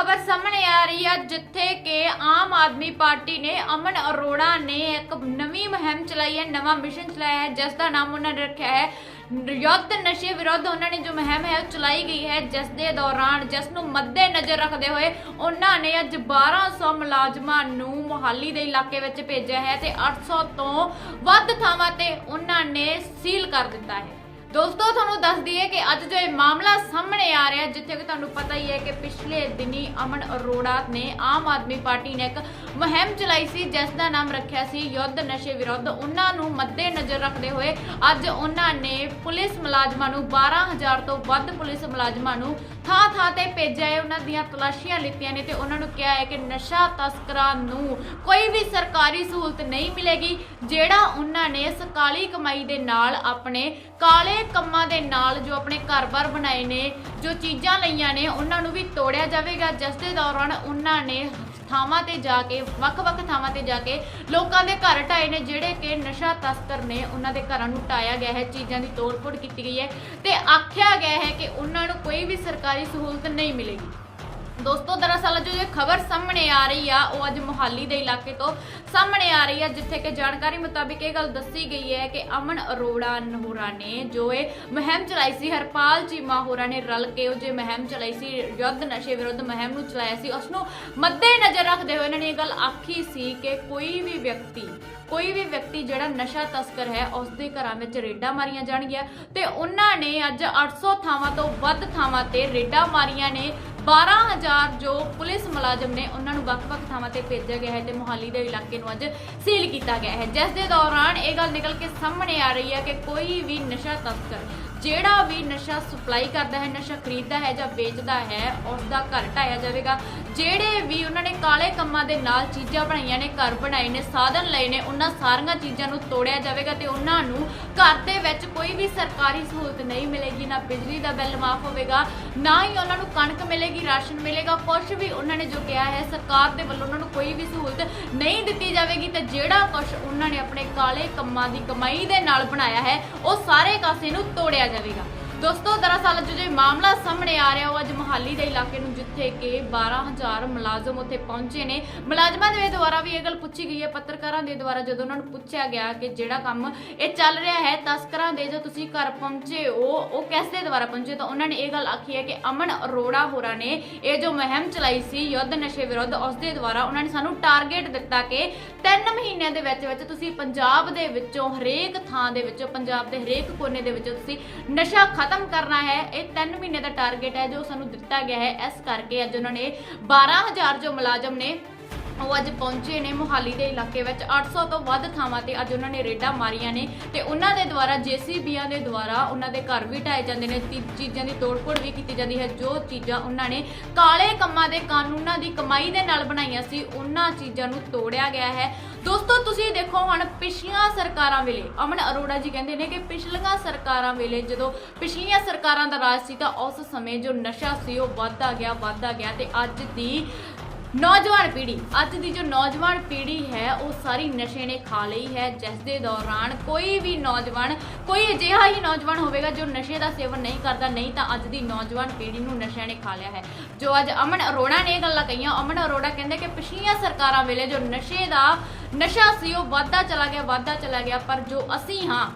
ਖਬਰ ਸਾਹਮਣੇ ਆ ਰਹੀ ਹੈ ਜਿੱਥੇ ਕਿ ਆਮ ਆਦਮੀ ਪਾਰਟੀ ਨੇ ਅਮਨ ਅਰੋੜਾ ਨੇ ਇੱਕ ਨਵੀਂ ਮੁਹਿੰਮ ਚਲਾਈ ਹੈ, ਨਵਾਂ ਮਿਸ਼ਨ ਚਲਾਇਆ ਹੈ, ਜਿਸ ਦਾ ਨਾਮ ਉਹਨਾਂ ਨੇ ਰੱਖਿਆ ਹੈ। ਯੁੱਧ ਨਸ਼ੇ ਵਿਰੁੱਧ ਉਹਨਾਂ ਨੇ ਜੋ ਮੁਹਿੰਮ ਹੈ, ਉਹ ਚਲਾਈ ਗਈ ਹੈ, ਜਿਸ ਦੇ ਦੌਰਾਨ ਜਿਸ ਨੂੰ ਮੱਦੇ ਨਜ਼ਰ ਰੱਖਦੇ ਹੋਏ ਉਹਨਾਂ ਨੇ ਅੱਜ 1200 ਮੁਲਾਜ਼ਮਾਂ ਨੂੰ ਮੁਹਾਲੀ ਦੇ ਇਲਾਕੇ ਵਿੱਚ ਭੇਜਿਆ ਹੈ ਤੇ 800 ਤੋਂ ਵੱਧ ਥਾਵਾਂ ਤੇ ਉਹਨਾਂ ਨੇ ਸੀਲ ਕਰ ਦਿੱਤਾ ਹੈ। ਦੋਸਤੋ, ਤੁਹਾਨੂੰ ਦੱਸ ਦਈਏ ਕਿ ਅੱਜ ਜੋ ਇਹ ਮਾਮਲਾ ਸਾਹਮਣੇ ਆ ਰਿਹਾ, ਜਿੱਥੇ ਕਿ ਤੁਹਾਨੂੰ ਪਤਾ ਹੀ ਹੈ ਕਿ ਪਿਛਲੇ ਦਿਨੀ ਅਮਨ ਅਰੋੜਾ ਨੇ ਆਮ ਆਦਮੀ ਪਾਰਟੀ ਨੇ ਇੱਕ ਮੁਹਿੰਮ ਚਲਾਈ ਸੀ, ਜਿਸ ਦਾ ਨਾਮ ਰੱਖਿਆ ਸੀ ਯੁੱਧ ਨਸ਼ੇ ਵਿਰੁੱਧ। ਉਹਨਾਂ ਨੂੰ ਮੱਦੇ ਨਜ਼ਰ ਰੱਖਦੇ ਹੋਏ ਅੱਜ ਉਹਨਾਂ ਨੇ ਪੁਲਿਸ ਮੁਲਾਜ਼ਮਾਂ ਨੂੰ 12000 ਤੋਂ ਵੱਧ ਪੁਲਿਸ ਮੁਲਾਜ਼ਮਾਂ ਨੂੰ ਥਾਂ ਥਾਂ ਤੇ ਭੇਜਿਆ ਹੈ ਉਹਨਾਂ ਦੀਆਂ ਤਲਾਸ਼ੀਆਂ ਲਿੱਤੀਆਂ ਨੇ ਤੇ ਉਹਨਾਂ ਨੂੰ ਕਿਹਾ ਹੈ ਕਿ ਨਸ਼ਾ ਤਸਕਰਾਂ ਨੂੰ ਕੋਈ ਵੀ ਸਰਕਾਰੀ ਸਹੂਲਤ ਨਹੀਂ ਮਿਲੇਗੀ, ਜਿਹੜਾ ਉਹਨਾਂ ਨੇ ਇਸ ਕਾਲੀ ਕਮਾਈ ਦੇ ਨਾਲ ਆਪਣੇ ਕਾਲੇ ਕੰਮਾਂ ਦੇ ਨਾਲ ਜੋ ਆਪਣੇ ਘਰ-ਬਾਰ ਬਣਾਏ ਨੇ, ਜੋ ਚੀਜ਼ਾਂ ਲਈਆਂ ਨੇ, ਉਹਨਾਂ ਨੂੰ ਵੀ ਤੋੜਿਆ ਜਾਵੇਗਾ। ਜਿਸ ਦੇ ਦੌਰਾਨ ਉਹਨਾਂ ਨੇ ਥਾਵਾਂ ਤੇ ਜਾ ਕੇ, ਵੱਖ-ਵੱਖ ਥਾਵਾਂ ਤੇ ਜਾ ਕੇ ਲੋਕਾਂ ਦੇ ਘਰ ਢਾਏ ਨੇ, ਜਿਹੜੇ ਕਿ ਨਸ਼ਾ ਤਸਕਰ ਨੇ, ਉਹਨਾਂ ਦੇ ਘਰਾਂ ਨੂੰ ਢਾਇਆ ਗਿਆ ਹੈ। ਚੀਜ਼ਾਂ ਦੀ ਤੋੜ-ਫੋੜ ਕੀਤੀ ਗਈ ਹੈ ਤੇ ਆਖਿਆ ਗਿਆ ਹੈ ਕਿ ਉਹਨਾਂ ਨੂੰ ਕੋਈ ਵੀ ਸਰਕਾਰੀ ਸਹੂਲਤ ਨਹੀਂ ਮਿਲੇਗੀ। ਦੋਸਤੋ, ਦਰਅਸਲ ਜੋ ਇਹ ਖਬਰ ਸਾਹਮਣੇ ਆ ਰਹੀ ਆ, ਉਹ ਅੱਜ ਮੁਹਾਲੀ ਦੇ ਇਲਾਕੇ ਤੋਂ ਸਾਹਮਣੇ ਆ ਰਹੀ ਆ, ਜਿੱਥੇ ਕਿ ਜਾਣਕਾਰੀ ਮੁਤਾਬਿਕ ਇਹ ਗੱਲ ਦੱਸੀ ਗਈ ਹੈ ਕਿ ਅਮਨ ਅਰੋੜਾ ਨਹੋਰਾ ਨੇ ਜੋ ਇਹ ਮੁਹਿੰਮ ਚਲਾਈ ਸੀ, ਹਰਪਾਲ ਚੀਮਾ ਹੋਰਾਂ ਨੇ ਰਲ ਕੇ ਉਹ ਜੇ ਮੁਹਿੰਮ ਚਲਾਈ ਸੀ, ਯੁੱਧ ਨਸ਼ੇ ਵਿਰੁੱਧ ਮੁਹਿੰਮ ਨੂੰ ਚਲਾਇਆ ਸੀ, ਉਸ ਨੂੰ ਮੱਦੇ ਨਜ਼ਰ ਰੱਖਦੇ ਹੋਏ ਇਹਨਾਂ ਨੇ ਇਹ ਗੱਲ ਆਖੀ ਸੀ ਕਿ ਕੋਈ ਵੀ ਵਿਅਕਤੀ, ਕੋਈ ਵੀ ਵਿਅਕਤੀ ਜਿਹੜਾ ਨਸ਼ਾ ਤਸਕਰ ਹੈ, ਉਸ ਦੇ ਘਰਾਂ ਵਿੱਚ ਰੇਡਾਂ ਮਾਰੀਆਂ ਜਾਣਗੀਆਂ ਤੇ ਉਹਨਾਂ ਨੇ ਅੱਜ 800 ਥਾਵਾਂ ਤੋਂ ਵੱਧ ਥਾਵਾਂ ਤੇ ਰੇਡਾਂ ਮਾਰੀਆਂ ਨੇ। 12000 ਜੋ ਪੁਲਿਸ ਮੁਲਾਜ਼ਮ ਨੇ ਉਹਨਾਂ ਨੂੰ ਵੱਖ-ਵੱਖ ਥਾਵਾਂ ਤੇ ਭੇਜਿਆ ਗਿਆ ਹੈ ਤੇ ਮੁਹਾਲੀ ਦੇ ਇਲਾਕੇ ਨੂੰ ਅੱਜ ਸੀਲ ਕੀਤਾ ਗਿਆ ਹੈ। ਜਿਸ ਦੇ ਦੌਰਾਨ ਇਹ ਗੱਲ ਨਿਕਲ ਕੇ ਸਾਹਮਣੇ ਆ ਰਹੀ ਹੈ ਕਿ ਕੋਈ ਵੀ ਨਸ਼ਾ ਤਸਕਰ ਜਿਹੜਾ ਵੀ ਨਸ਼ਾ ਸਪਲਾਈ ਕਰਦਾ ਹੈ, ਨਸ਼ਾ ਖਰੀਦਦਾ ਹੈ ਜਾਂ ਵੇਚਦਾ ਹੈ ਉਸ ਦਾ ਘਰ ਢਾਇਆ ਜਾਵੇਗਾ। ਜਿਹੜੇ ਵੀ ਉਹਨਾਂ ਨੇ ਕਾਲੇ ਕੰਮਾਂ ਦੇ ਨਾਲ ਚੀਜ਼ਾਂ ਬਣਾਈਆਂ ਨੇ, ਘਰ ਬਣਾਏ ਨੇ, ਸਾਧਨ ਲਏ ਨੇ, ਉਹਨਾਂ ਸਾਰੀਆਂ ਚੀਜ਼ਾਂ ਨੂੰ ਤੋੜਿਆ ਜਾਵੇਗਾ ਤੇ ਉਹਨਾਂ ਨੂੰ ਘਰ ਦੇ ਵਿੱਚ ਕੋਈ ਵੀ ਸਰਕਾਰੀ ਸਹੂਲਤ ਨਹੀਂ ਮਿਲੇਗੀ, ਨਾ ਬਿਜਲੀ ਦਾ ਬਿੱਲ ਮਾਫ ਹੋਵੇਗਾ, ਨਾ ਹੀ ਉਹਨਾਂ ਨੂੰ ਕਣਕ ਮਿਲੇਗੀ, ਰਾਸ਼ਨ ਮਿਲੇਗਾ ਕੁਝ ਵੀ ਉਹਨਾਂ ਨੇ ਜੋ ਕਿਹਾ ਹੈ, ਸਰਕਾਰ ਦੇ ਵੱਲੋਂ ਉਹਨਾਂ ਨੂੰ ਕੋਈ ਵੀ ਸਹੂਲਤ ਨਹੀਂ ਦਿੱਤੀ ਜਾਵੇਗੀ ਤੇ ਜਿਹੜਾ ਕੁਝ ਉਹਨਾਂ ਨੇ ਆਪਣੇ ਕਾਲੇ ਕੰਮਾਂ ਦੀ ਕਮਾਈ ਦੇ ਨਾਲ ਬਣਾਇਆ ਹੈ, ਉਹ ਸਾਰੇ ਕਾਸੇ ਨੂੰ ਤੋੜਿਆ ਜਾਵੇਗਾ। ਦੋਸਤੋ, ਦਰਅਸਲ ਜੋ ਮਾਮਲਾ ਸਾਹਮਣੇ ਆ ਰਿਹਾ ਉਹ ਅੱਜ ਮੁਹਾਲੀ ਦੇ ਇਲਾਕੇ ਨੂੰ, ਜਿੱਥੇ ਕਿ 12000 ਮੁਲਾਜ਼ਮ ਉੱਥੇ ਪਹੁੰਚੇ ਨੇ। ਮੁਲਾਜ਼ਮਾਂ ਦੇ ਦੁਆਰਾ ਵੀ ਇਹ ਗੱਲ ਪੁੱਛੀ ਗਈ ਹੈ। ਪੱਤਰਕਾਰਾਂ ਦੇ ਦੁਆਰਾ ਜਦੋਂ ਉਹਨਾਂ ਨੂੰ ਪੁੱਛਿਆ ਗਿਆ ਕਿ ਜਿਹੜਾ ਕੰਮ ਇਹ ਚੱਲ ਰਿਹਾ ਹੈ, ਤਸਕਰਾਂ ਦੇ ਜੋ ਤੁਸੀਂ ਘਰ ਪਹੁੰਚੇ ਹੋ, ਉਹ ਕਿਸ ਦੁਆਰਾ ਪਹੁੰਚੇ? ਤਾਂ ਉਹਨਾਂ ਨੇ ਇਹ ਗੱਲ ਆਖੀ ਹੈ ਕਿ ਅਮਨ ਅਰੋੜਾ ਹੋਰਾਂ ਨੇ ਇਹ ਜੋ ਮੁਹਿੰਮ ਚਲਾਈ ਸੀ, ਯੁੱਧ ਨਸ਼ੇ ਵਿਰੁੱਧ, ਉਸ ਦੇ ਦੁਆਰਾ ਉਹਨਾਂ ਨੇ ਸਾਨੂੰ ਟਾਰਗੇਟ ਦਿੱਤਾ ਕਿ 3 ਮਹੀਨਿਆਂ ਦੇ ਵਿੱਚ ਵਿੱਚ ਤੁਸੀਂ ਪੰਜਾਬ ਦੇ ਵਿੱਚੋਂ ਹਰੇਕ ਥਾਂ ਦੇ ਵਿੱਚੋਂ, ਪੰਜਾਬ ਦੇ ਹਰੇਕ ਕੋਨੇ ਦੇ ਵਿੱਚੋਂ ਤੁਸੀਂ ਨਸ਼ਾ ਖਤਮ ਕਰਨਾ ਹੈ। ਇਹ 3 ਮਹੀਨੇ ਦਾ ਟਾਰਗੇਟ ਹੈ ਜੋ ਸਾਨੂੰ ਦਿੱਤਾ ਗਿਆ ਹੈ। ਇਸ ਕਰਕੇ ਅੱਜ ਉਹਨਾਂ ਨੇ 12000 ਜੋ ਮੁਲਾਜ਼ਮ ਨੇ, ਉਹ ਅੱਜ ਪਹੁੰਚੇ ਨੇ ਮੁਹਾਲੀ ਦੇ ਇਲਾਕੇ ਵਿੱਚ। 800 ਤੋਂ ਵੱਧ ਥਾਵਾਂ ਤੇ ਅੱਜ ਉਹਨਾਂ ਨੇ ਰੇਡਾਂ ਮਾਰੀਆਂ ਨੇ ਤੇ ਉਹਨਾਂ ਦੇ ਦੁਆਰਾ, ਜੀਸੀਬੀਆਂ ਦੇ ਦੁਆਰਾ ਉਹਨਾਂ ਦੇ ਘਰ ਵੀ ਢਾਏ ਜਾਂਦੇ ਨੇ। ਚੀਜ਼ਾਂ ਦੀ ਤੋੜਫੋੜ ਵੀ ਕੀਤੀ ਜਾਂਦੀ ਹੈ। ਜੋ ਚੀਜ਼ਾਂ ਉਹਨਾਂ ਨੇ ਕਾਲੇ ਕੰਮਾਂ ਦੇ ਕਾਨੂੰਨਾਂ ਦੀ ਕਮਾਈ ਦੇ ਨਾਲ ਬਣਾਈਆਂ ਸੀ, ਉਹਨਾਂ ਚੀਜ਼ਾਂ ਨੂੰ ਤੋੜਿਆ ਗਿਆ ਹੈ। ਦੋਸਤੋ, ਤੁਸੀਂ ਦੇਖੋ ਹੁਣ ਪਿਛਲੀਆਂ ਸਰਕਾਰਾਂ ਵੇਲੇ, ਅਮਨ ਅਰੋੜਾ ਜੀ ਕਹਿੰਦੇ ਨੇ ਕਿ ਪਿਛਲੀਆਂ ਸਰਕਾਰਾਂ ਵੇਲੇ ਜਦੋਂ ਪਿਛਲੀਆਂ ਸਰਕਾਰਾਂ ਦਾ ਰਾਜ ਸੀ ਤਾਂ ਉਸ ਸਮੇਂ ਜੋ ਨਸ਼ਾ ਸੀ ਉਹ ਵੱਧਦਾ ਗਿਆ ਵੱਧਦਾ ਗਿਆ ਤੇ ਅੱਜ ਦੀ ਨੌਜਵਾਨ ਪੀੜ੍ਹੀ, ਅੱਜ ਦੀ ਜੋ ਨੌਜਵਾਨ ਪੀੜ੍ਹੀ ਹੈ, ਉਹ ਸਾਰੀ ਨਸ਼ੇ ਨੇ ਖਾ ਲਈ ਹੈ। ਜਿਸ ਦੇ ਦੌਰਾਨ ਕੋਈ ਵੀ ਨੌਜਵਾਨ, ਕੋਈ ਅਜਿਹਾ ਹੀ ਨੌਜਵਾਨ ਹੋਵੇਗਾ ਜੋ ਨਸ਼ੇ ਦਾ ਸੇਵਨ ਨਹੀਂ ਕਰਦਾ। ਨਹੀਂ ਤਾਂ ਅੱਜ ਦੀ ਨੌਜਵਾਨ ਪੀੜ੍ਹੀ ਨੂੰ ਨਸ਼ਿਆਂ ਨੇ ਖਾ ਲਿਆ ਹੈ। ਜੋ ਅੱਜ ਅਮਨ ਅਰੋੜਾ ਨੇ ਇਹ ਗੱਲਾਂ ਕਹੀਆਂ। ਅਮਨ ਅਰੋੜਾ ਕਹਿੰਦੇ ਕਿ ਪਿਛਲੀਆਂ ਸਰਕਾਰਾਂ ਵੇਲੇ ਜੋ ਨਸ਼ੇ ਦਾ, ਨਸ਼ਾ ਸੀ, ਉਹ ਵੱਧਦਾ ਚਲਾ ਗਿਆ, ਵੱਧਦਾ ਚਲਾ ਗਿਆ। ਪਰ ਜੋ ਅਸੀਂ ਹਾਂ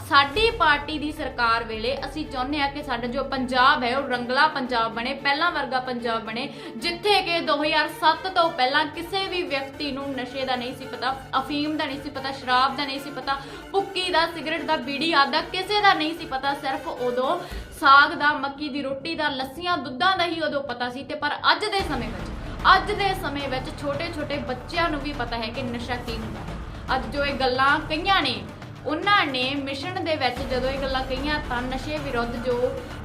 ਸਾਡੀ ਪਾਰਟੀ ਦੀ ਸਰਕਾਰ ਵੇਲੇ ਅਸੀਂ ਚਾਹੁੰਦੇ ਆ ਕਿ ਸਾਡਾ ਜੋ ਪੰਜਾਬ ਹੈ, ਉਹ ਰੰਗਲਾ ਪੰਜਾਬ ਬਣੇ, ਪਹਿਲਾਂ ਵਰਗਾ ਪੰਜਾਬ ਬਣੇ, ਜਿੱਥੇ ਕਿ 2007 ਤੋਂ ਪਹਿਲਾਂ ਕਿਸੇ ਵੀ ਵਿਅਕਤੀ ਨੂੰ ਨਸ਼ੇ ਦਾ ਨਹੀਂ ਸੀ ਪਤਾ, ਅਫੀਮ ਦਾ ਨਹੀਂ ਸੀ ਪਤਾ, ਸ਼ਰਾਬ ਦਾ ਨਹੀਂ ਸੀ ਪਤਾ, ਭੁੱਕੀ ਦਾ, ਸਿਗਰਟ ਦਾ, ਬੀੜੀ ਆਦਿ ਦਾ ਕਿਸੇ ਦਾ ਨਹੀਂ ਸੀ ਪਤਾ, ਸਿਰਫ ਉਦੋਂ ਸਾਗ ਦਾ, ਮੱਕੀ ਦੀ ਰੋਟੀ ਦਾ, ਲੱਸੀਆਂ, ਦੁੱਧਾਂ ਦਾ ਹੀ ਉਦੋਂ ਪਤਾ ਸੀ ਤੇ ਪਰ ਅੱਜ ਦੇ ਸਮੇਂ ਵਿੱਚ, ਅੱਜ ਦੇ ਸਮੇਂ ਵਿੱਚ ਛੋਟੇ-ਛੋਟੇ ਬੱਚਿਆਂ ਨੂੰ ਵੀ ਪਤਾ ਹੈ ਕਿ ਨਸ਼ਾ ਕੀ ਹੁੰਦਾ ਹੈ। ਅੱਜ ਜੋ ਇਹ ਗੱਲਾਂ ਕਈਆਂ ਨੇ ਉਹਨਾਂ ਨੇ ਮਿਸ਼ਨ ਦੇ ਵਿੱਚ ਜਦੋਂ ਇਹ ਗੱਲਾਂ ਕਹੀਆਂ ਤਾਂ ਨਸ਼ੇ ਵਿਰੁੱਧ ਜੋ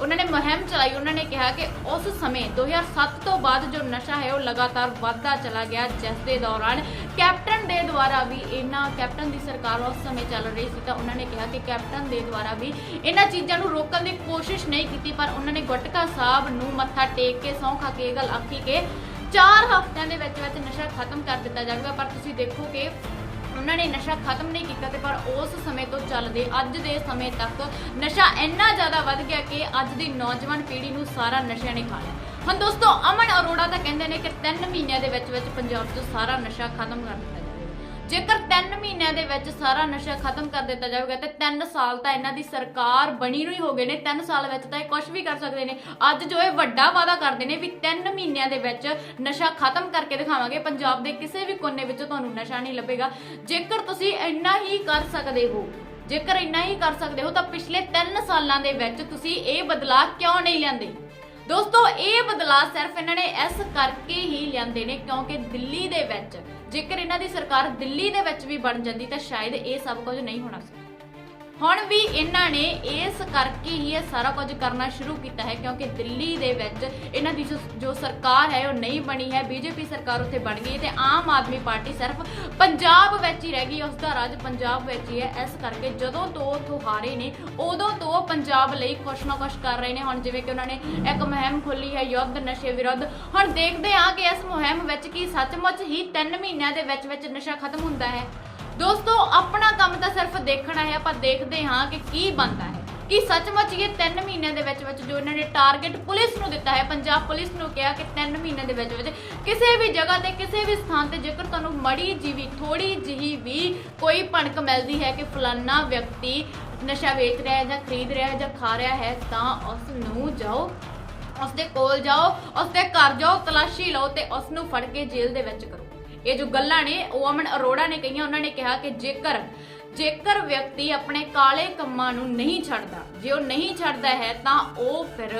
ਉਹਨਾਂ ਨੇ ਮੁਹਿੰਮ ਚਲਾਈ, ਉਹਨਾਂ ਨੇ ਕਿਹਾ ਕਿ ਉਸ ਸਮੇਂ 2007 ਤੋਂ ਬਾਅਦ ਜੋ ਨਸ਼ਾ ਹੈ ਉਹ ਲਗਾਤਾਰ ਵੱਧਦਾ ਚਲਾ ਗਿਆ, ਜਿਸ ਦੇ ਦੌਰਾਨ ਕੈਪਟਨ ਦੇ ਦੁਆਰਾ ਵੀ ਇਹਨਾਂ, ਕੈਪਟਨ ਦੀ ਸਰਕਾਰ ਉਸ ਸਮੇਂ ਚੱਲ ਰਹੀ ਸੀ ਤਾਂ ਉਹਨਾਂ ਨੇ ਕਿਹਾ ਕਿ ਕੈਪਟਨ ਦੇ ਦੁਆਰਾ ਵੀ ਇਹਨਾਂ ਚੀਜ਼ਾਂ ਨੂੰ ਰੋਕਣ ਦੀ ਕੋਸ਼ਿਸ਼ ਨਹੀਂ ਕੀਤੀ, ਪਰ ਉਹਨਾਂ ਨੇ ਗੁਟਕਾ ਸਾਹਿਬ ਨੂੰ ਮੱਥਾ ਟੇਕ ਕੇ ਸਹੁੰ ਖਾ ਕੇ ਇਹ ਗੱਲ ਆਖੀ ਕਿ 4 ਹਫ਼ਤਿਆਂ ਦੇ ਵਿੱਚ ਵਿੱਚ ਨਸ਼ਾ ਖਤਮ ਕਰ ਦਿੱਤਾ ਜਾਵੇਗਾ। ਪਰ ਤੁਸੀਂ ਦੇਖੋ ਕਿ ਉਹਨਾਂ ਨੇ ਨਸ਼ਾ ਖਤਮ ਨਹੀਂ ਕੀਤਾ ਤੇ ਪਰ ਉਸ ਸਮੇਂ ਤੋਂ ਚੱਲਦੇ ਅੱਜ ਦੇ ਸਮੇਂ ਤੱਕ ਨਸ਼ਾ ਇੰਨਾ ਜ਼ਿਆਦਾ ਵੱਧ ਗਿਆ ਕਿ ਅੱਜ ਦੀ ਨੌਜਵਾਨ ਪੀੜ੍ਹੀ ਨੂੰ ਸਾਰਾ ਨਸ਼ਿਆਂ ਨੇ ਖਾ ਲਿਆ ਹੁਣ ਦੋਸਤੋ ਅਮਨ ਅਰੋੜਾ ਤਾਂ ਕਹਿੰਦੇ ਨੇ ਕਿ 3 ਮਹੀਨਿਆਂ ਦੇ ਵਿੱਚ ਵਿੱਚ ਪੰਜਾਬ 'ਚ ਸਾਰਾ ਨਸ਼ਾ ਖਤਮ ਕਰ ਦਿੱਤਾ। ਜੇਕਰ 3 ਮਹੀਨਿਆਂ ਦੇ ਵਿੱਚ ਸਾਰਾ ਨਸ਼ਾ ਖਤਮ ਕਰ ਦਿੱਤਾ ਜਾਵੇਗਾ, ਤੇ 3 ਸਾਲ ਤਾਂ ਇਹਨਾਂ ਦੀ ਸਰਕਾਰ ਬਣੀ ਨੂੰ ਹੀ ਹੋ ਗਏ ਨੇ। 3 ਸਾਲ ਵਿੱਚ ਤਾਂ ਇਹ ਕੁਝ ਵੀ ਕਰ ਸਕਦੇ ਨੇ। ਅੱਜ ਜੋ ਇਹ ਵੱਡਾ ਵਾਅਦਾ ਕਰਦੇ ਨੇ ਵੀ 3 ਮਹੀਨਿਆਂ ਦੇ ਵਿੱਚ ਨਸ਼ਾ ਖਤਮ ਕਰਕੇ ਦਿਖਾਵਾਂਗੇ, ਪੰਜਾਬ ਦੇ ਕਿਸੇ ਵੀ ਕੋਨੇ ਵਿੱਚ ਤੁਹਾਨੂੰ ਨਸ਼ਾ ਨਹੀਂ ਲੱਭੇਗਾ। ਜੇਕਰ ਤੁਸੀਂ ਇੰਨਾ ਹੀ ਕਰ ਸਕਦੇ ਹੋ, ਜੇਕਰ ਇੰਨਾ ਹੀ ਕਰ ਸਕਦੇ ਹੋ, ਤਾਂ ਪਿਛਲੇ 3 ਸਾਲਾਂ ਦੇ ਵਿੱਚ ਤੁਸੀਂ ਇਹ ਬਦਲਾਅ ਕਿਉਂ ਨਹੀਂ ਲਿਆਂਦੇ? ਦੋਸਤੋ, ਇਹ ਬਦਲਾਅ ਸਿਰਫ ਇਹਨਾਂ ਨੇ ਇਸ ਕਰਕੇ ਹੀ ਲਿਆਂਦੇ ਨੇ ਕਿਉਂਕਿ ਦਿੱਲੀ ਦੇ ਵਿੱਚ ਜੇਕਰ ਇਹਨਾਂ ਦੀ ਸਰਕਾਰ ਦਿੱਲੀ ਦੇ ਵਿੱਚ ਵੀ ਬਣ ਜਾਂਦੀ ਤਾਂ ਸ਼ਾਇਦ ਇਹ ਸਭ ਕੁਝ ਨਹੀਂ ਹੋਣਾ ਸੀ। ਹੁਣ ਵੀ ਇਹਨਾਂ ਨੇ ਇਸ ਕਰਕੇ ਹੀ ਇਹ ਸਾਰਾ ਕੁਝ ਕਰਨਾ ਸ਼ੁਰੂ ਕੀਤਾ ਹੈ, ਕਿਉਂਕਿ ਦਿੱਲੀ ਦੇ ਵਿੱਚ ਇਹਨਾਂ ਦੀ ਜੋ- ਜੋ ਸਰਕਾਰ ਹੈ, ਉਹ ਨਹੀਂ ਬਣੀ ਹੈ, ਬੀਜੇਪੀ ਸਰਕਾਰ ਉੱਥੇ ਬਣ ਗਈ ਹੈ ਤੇ ਆਮ ਆਦਮੀ ਪਾਰਟੀ ਸਿਰਫ ਪੰਜਾਬ ਵਿੱਚ ਹੀ ਰਹਿ ਗਈ, ਉਸ ਦਾ ਰਾਜ ਪੰਜਾਬ ਵਿੱਚ ਹੀ ਹੈ। ਇਸ ਕਰਕੇ ਜਦੋਂ ਤੋਂ ਉਹ ਹਾਰੇ ਨੇ, ਉਦੋਂ ਤੋਂ ਪੰਜਾਬ ਲਈ ਕੁਛ ਨਾ ਕੁਛ ਕਰ ਰਹੇ ਨੇ। ਹੁਣ ਜਿਵੇਂ ਕਿ ਉਹਨਾਂ ਨੇ ਇੱਕ ਮੁਹਿੰਮ ਖੋਲੀ ਹੈ, ਯੁੱਧ ਨਸ਼ੇ ਵਿਰੁੱਧ। ਹੁਣ ਦੇਖਦੇ ਹਾਂ ਕਿ ਇਸ ਮੁਹਿੰਮ ਵਿੱਚ ਕੀ ਸੱਚਮੁੱਚ ਹੀ 3 ਮਹੀਨਿਆਂ ਦੇ ਵਿੱਚ ਵਿੱਚ ਨਸ਼ਾ ਖਤਮ ਹੁੰਦਾ ਹੈ। ਦੋਸਤੋ, ਆਪਣਾ ਕੰਮ ਤਾਂ ਸਿਰਫ ਦੇਖਣਾ ਹੈ, ਆਪਾਂ ਦੇਖਦੇ ਹਾਂ ਕਿ ਕੀ ਬਣਦਾ ਹੈ। ਕਿ ਸੱਚਮੁੱਚ ਇਹ 3 ਮਹੀਨਿਆਂ ਦੇ ਵਿੱਚ ਵਿੱਚ ਜੋ ਇਹਨਾਂ ਨੇ ਟਾਰਗੇਟ ਪੁਲਿਸ ਨੂੰ ਦਿੱਤਾ ਹੈ, ਪੰਜਾਬ ਪੁਲਿਸ ਨੂੰ ਕਿਹਾ ਕਿ 3 ਮਹੀਨਿਆਂ ਦੇ ਵਿੱਚ ਵਿੱਚ ਕਿਸੇ ਵੀ ਜਗ੍ਹਾ ਤੇ, ਕਿਸੇ ਵੀ ਸਥਾਨ ਤੇ ਜੇਕਰ ਤੁਹਾਨੂੰ ਮੜੀ ਜਿਹੀ ਥੋੜੀ ਜਿਹੀ ਵੀ ਕੋਈ ਭਣਕ ਮਿਲਦੀ ਹੈ ਕਿ ਫਲਾਨਾ ਵਿਅਕਤੀ ਨਸ਼ਾ ਵੇਚ ਰਿਹਾ ਹੈ ਜਾਂ ਖਰੀਦ ਰਿਹਾ ਹੈ ਜਾਂ ਖਾ ਰਿਹਾ ਹੈ, ਤਾਂ ਉਸ ਨੂੰ ਜਾਓ ਉਸ ਦੇ ਕੋਲ ਜਾਓ ਉਸ ਦੇ ਘਰ ਜਾਓ, ਤਲਾਸ਼ੀ ਲਓ ਤੇ ਉਸ ਨੂੰ ਫੜ ਕੇ ਜੇਲ੍ਹ ਦੇ ਵਿੱਚ ਕਰੋ। ਇਹ ਜੋ ਗੱਲਾਂ ਨੇ, ਉਹ ਅਮਨ ਅਰੋੜਾ ਨੇ ਕਹੀਆਂ, ਉਹਨਾਂ ਨੇ ਕਿਹਾ ਕਿ ਜੇਕਰ ਜੇਕਰ ਵਿਅਕਤੀ ਆਪਣੇ ਕਾਲੇ ਕੰਮਾਂ ਨੂੰ ਨਹੀਂ ਛੱਡਦਾ, ਜੇ ਉਹ ਨਹੀਂ ਛੱਡਦਾ ਹੈ, ਤਾਂ ਉਹ ਫਿਰ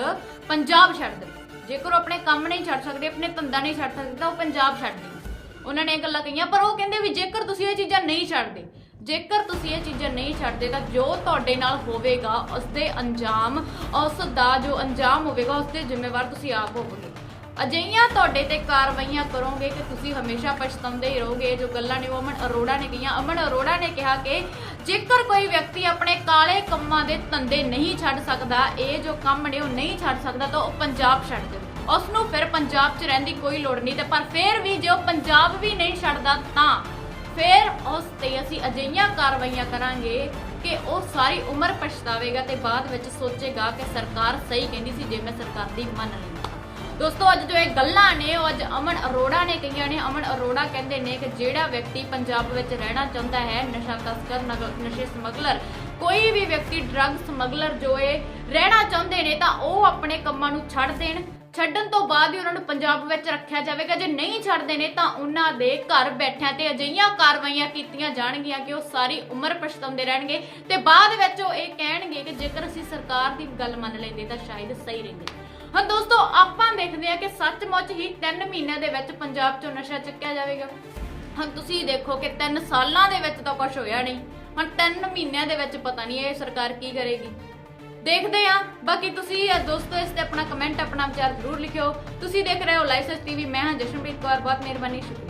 ਪੰਜਾਬ ਛੱਡ ਦੇ ਜੇਕਰ ਉਹ ਆਪਣੇ ਕੰਮ ਨਹੀਂ ਛੱਡ ਸਕਦੇ, ਆਪਣੇ ਧੰਦਾ ਨਹੀਂ ਛੱਡ ਸਕਦੇ, ਤਾਂ ਉਹ ਪੰਜਾਬ ਛੱਡ ਦੇ ਉਹਨਾਂ ਨੇ ਇਹ ਗੱਲਾਂ ਕਹੀਆਂ, ਪਰ ਉਹ ਕਹਿੰਦੇ ਵੀ ਜੇਕਰ ਤੁਸੀਂ ਇਹ ਚੀਜ਼ਾਂ ਨਹੀਂ ਛੱਡਦੇ, ਜੇਕਰ ਤੁਸੀਂ ਇਹ ਚੀਜ਼ਾਂ ਨਹੀਂ ਛੱਡਦੇ, ਤਾਂ ਜੋ ਤੁਹਾਡੇ ਨਾਲ ਹੋਵੇਗਾ ਉਸ ਦੇ ਅੰਜਾਮ ਉਸ ਦਾ ਜੋ ਅੰਜਾਮ ਹੋਵੇਗਾ ਉਸ ਦੇ ਜ਼ਿੰਮੇਵਾਰ ਤੁਸੀਂ ਆਪ ਹੋਵੋਗੇ। ਅਜਿਹੀਆਂ ਤੁਹਾਡੇ ਤੇ ਕਾਰਵਾਈਆਂ ਕਰੋਗੇ ਕਿ ਤੁਸੀਂ ਹਮੇਸ਼ਾ ਪਛਤਾਉਂਦੇ ਹੀ ਰਹੋਗੇ। ਜੋ ਗੱਲਾਂ ਨੇ ਉਹ ਅਮਨ ਅਰੋੜਾ ਨੇ ਕਹੀਆਂ। ਅਮਨ ਅਰੋੜਾ ਨੇ ਕਿਹਾ ਕਿ ਜੇਕਰ ਕੋਈ ਵਿਅਕਤੀ ਆਪਣੇ ਕਾਲੇ ਕੰਮਾਂ ਦੇ ਧੰਦੇ ਨਹੀਂ ਛੱਡ ਸਕਦਾ, ਇਹ ਜੋ ਕੰਮ ਨੇ ਉਹ ਨਹੀਂ ਛੱਡ ਸਕਦਾ, ਤਾਂ ਉਹ ਪੰਜਾਬ ਛੱਡ ਦੇ ਉਸ ਨੂੰ ਫਿਰ ਪੰਜਾਬ 'ਚ ਰਹਿਣ ਦੀ ਕੋਈ ਲੋੜ ਨਹੀਂ ਤੇ ਪਰ ਫਿਰ ਵੀ ਜੇ ਉਹ ਪੰਜਾਬ ਵੀ ਨਹੀਂ ਛੱਡਦਾ ਤਾਂ ਫਿਰ ਉਸ ਤੇ ਅਸੀਂ ਅਜਿਹੀਆਂ ਕਾਰਵਾਈਆਂ ਕਰਾਂਗੇ ਕਿ ਉਹ ਸਾਰੀ ਉਮਰ ਪਛਤਾਵੇਗਾ ਤੇ ਬਾਅਦ ਵਿੱਚ ਸੋਚੇਗਾ ਕਿ ਸਰਕਾਰ ਸਹੀ ਕਹਿੰਦੀ ਸੀ, ਜੇ ਮੈਂ ਸਰਕਾਰ ਦੀ ਮੰਨ ਲਈ ਦੋਸਤੋ, ਅੱਜ ਜੋ ਇਹ ਗੱਲਾਂ ਨੇ, ਉਹ ਅੱਜ ਅਮਨ ਅਰੋੜਾ ਨੇ ਕਹੀਆਂ ਨੇ। ਅਮਨ ਅਰੋੜਾ ਕਹਿੰਦੇ ਨੇ ਕਿ ਜਿਹੜਾ ਵਿਅਕਤੀ ਪੰਜਾਬ ਵਿੱਚ ਰਹਿਣਾ ਚਾਹੁੰਦਾ ਹੈ, ਨਸ਼ਾ ਤਸਕਰ ਨਸ਼ੇ ਸਮਗਲਰ, ਕੋਈ ਵੀ ਵਿਅਕਤੀ ਡਰੱਗ ਸਮਗਲਰ ਜੋ ਇਹ ਰਹਿਣਾ ਚਾਹੁੰਦੇ ਨੇ, ਤਾਂ ਉਹ ਆਪਣੇ ਕੰਮਾਂ ਨੂੰ ਛੱਡ ਦੇਣ। ਛੱਡਣ ਤੋਂ ਬਾਅਦ ਹੀ ਉਹਨਾਂ ਨੂੰ ਪੰਜਾਬ ਵਿੱਚ ਰੱਖਿਆ ਜਾਵੇਗਾ। ਜੇ ਨਹੀਂ ਛੱਡਦੇ ਨੇ, ਤਾਂ ਉਹਨਾਂ ਦੇ ਘਰ ਬੈਠਿਆਂ ਤੇ ਅਜਿਹੀਆਂ ਕਾਰਵਾਈਆਂ ਕੀਤੀਆਂ ਜਾਣਗੀਆਂ ਕਿ ਉਹ ਸਾਰੀ ਉਮਰ ਪਛਤਾਉਂਦੇ ਰਹਿਣਗੇ ਤੇ ਬਾਅਦ ਵਿੱਚ ਉਹ ਇਹ ਕਹਿਣਗੇ ਕਿ ਜੇਕਰ ਅਸੀਂ ਸਰਕਾਰ ਦੀ ਗੱਲ ਮੰਨ ਲੈਂਦੇ, ਤਾਂ ਸ਼ਾਇਦ ਸਹੀ ਰਹਿੰਦੇ। ਹਾਂ ਦੋਸਤੋ ਆਪਾਂ ਦੇਖਦੇ ਹਾਂ ਕਿ ਸੱਚਮੁੱਚ ਹੀ 3 ਮਹੀਨਿਆਂ ਦੇ ਵਿੱਚ ਪੰਜਾਬ 'ਚੋਂ ਨਸ਼ਾ ਚੱਕਿਆ ਜਾਵੇਗਾ। ਹੁਣ ਤੁਸੀਂ ਦੇਖੋ ਕਿ 3 ਸਾਲਾਂ ਦੇ ਵਿੱਚ ਤਾਂ ਕੁਝ ਹੋਇਆ ਨਹੀਂ। ਹੁਣ 3 ਮਹੀਨਿਆਂ ਦੇ ਵਿੱਚ ਪਤਾ ਨਹੀਂ ਇਹ ਸਰਕਾਰ ਕੀ ਕਰੇਗੀ। ਦੇਖਦੇ ਹਾਂ। ਬਾਕੀ ਤੁਸੀਂ ਅ, ਦੋਸਤੋ ਇਸ ਤੇ ਆਪਣਾ ਕਮੈਂਟ ਆਪਣਾ ਵਿਚਾਰ ਜ਼ਰੂਰ ਲਿਖਿਓ। ਤੁਸੀਂ ਦੇਖ ਰਹੇ ਹੋ ਲਾਈਸੈਂਸ ਟੀਵੀ ਮੈਂ ਹਾਂ ਜਸ਼ਨਪ੍ਰੀਤ ਕੌਰ। ਬਹੁਤ ਮਿਹਰਬਾਨੀ ਸ਼ੁਕਰੀਆ।